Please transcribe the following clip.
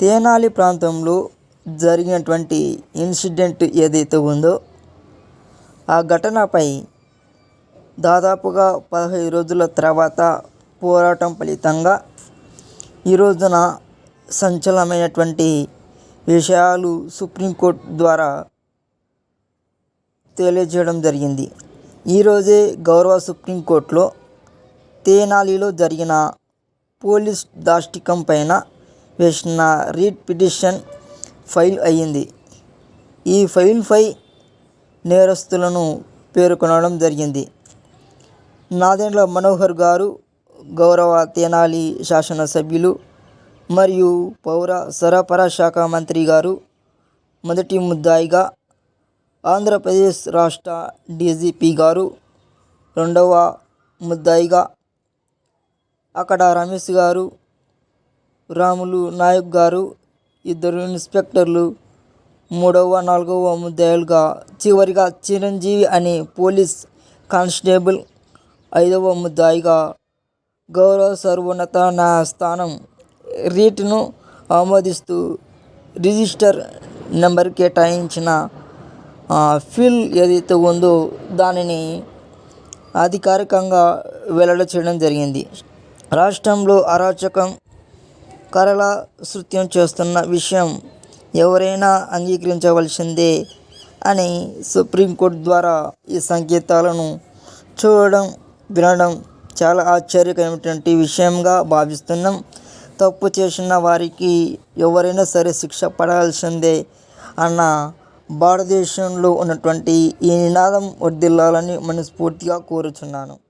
తేనాలి ప్రాంతంలో జరిగినటువంటి ఇన్సిడెంట్ ఏదైతే ఉందో ఆ ఘటనపై దాదాపుగా పదహైదు రోజుల తర్వాత పోరాటం ఫలితంగా ఈ రోజున సంచలనమైనటువంటి విషయాలు సుప్రీంకోర్టు ద్వారా తెలియజేయడం జరిగింది. ఈరోజే గౌరవ సుప్రీంకోర్టులో తేనాలిలో జరిగిన పోలీస్ దాష్టికం పైన వేసిన రీట్ పిటిషన్ ఫైల్ అయ్యింది. ఈ ఫైల్పై నేరస్తులను పేర్కొనడం జరిగింది. నాదెండ్ల మనోహర్ గారు గౌరవ తెనాలి శాసనసభ్యులు మరియు పౌర సరఫరా శాఖ మంత్రి గారు మొదటి ముద్దాయిగా ఆంధ్రప్రదేశ్ రాష్ట్ర డీజీపీ గారు రెండవ ముద్దాయిగా అక్కడ రమేష్ గారు రాములు నాయక్ గారు ఇద్దరు ఇన్స్పెక్టర్లు మూడవ నాలుగవ ముద్దాయిలుగా చివరిగా చిరంజీవి అనే పోలీస్ కానిస్టేబుల్ ఐదవ ముద్దాయిగా గౌరవ సర్వోన్నత స్థానం రీట్ను ఆమోదిస్తూ రిజిస్టర్ నెంబర్ కేటాయించిన ఫీల్ ఫిల్ ఏదైతే ఉందో దానిని అధికారికంగా వెల్లడి చేయడం జరిగింది. రాష్ట్రంలో అరాచకం కళల నృత్యం చేస్తున్న విషయం ఎవరైనా అంగీకరించవలసిందే అని సుప్రీంకోర్టు ద్వారా ఈ సంకేతాలను చూడడం వినడం చాలా ఆశ్చర్యకరమైనటువంటి విషయంగా భావిస్తున్నాం. తప్పు చేసిన వారికి ఎవరైనా సరే శిక్ష పడాల్సిందే అన్న భారతదేశంలో ఉన్నటువంటి ఈ నినాదం వర్దిల్లాలని మనస్ఫూర్తిగా కోరుచున్నాను.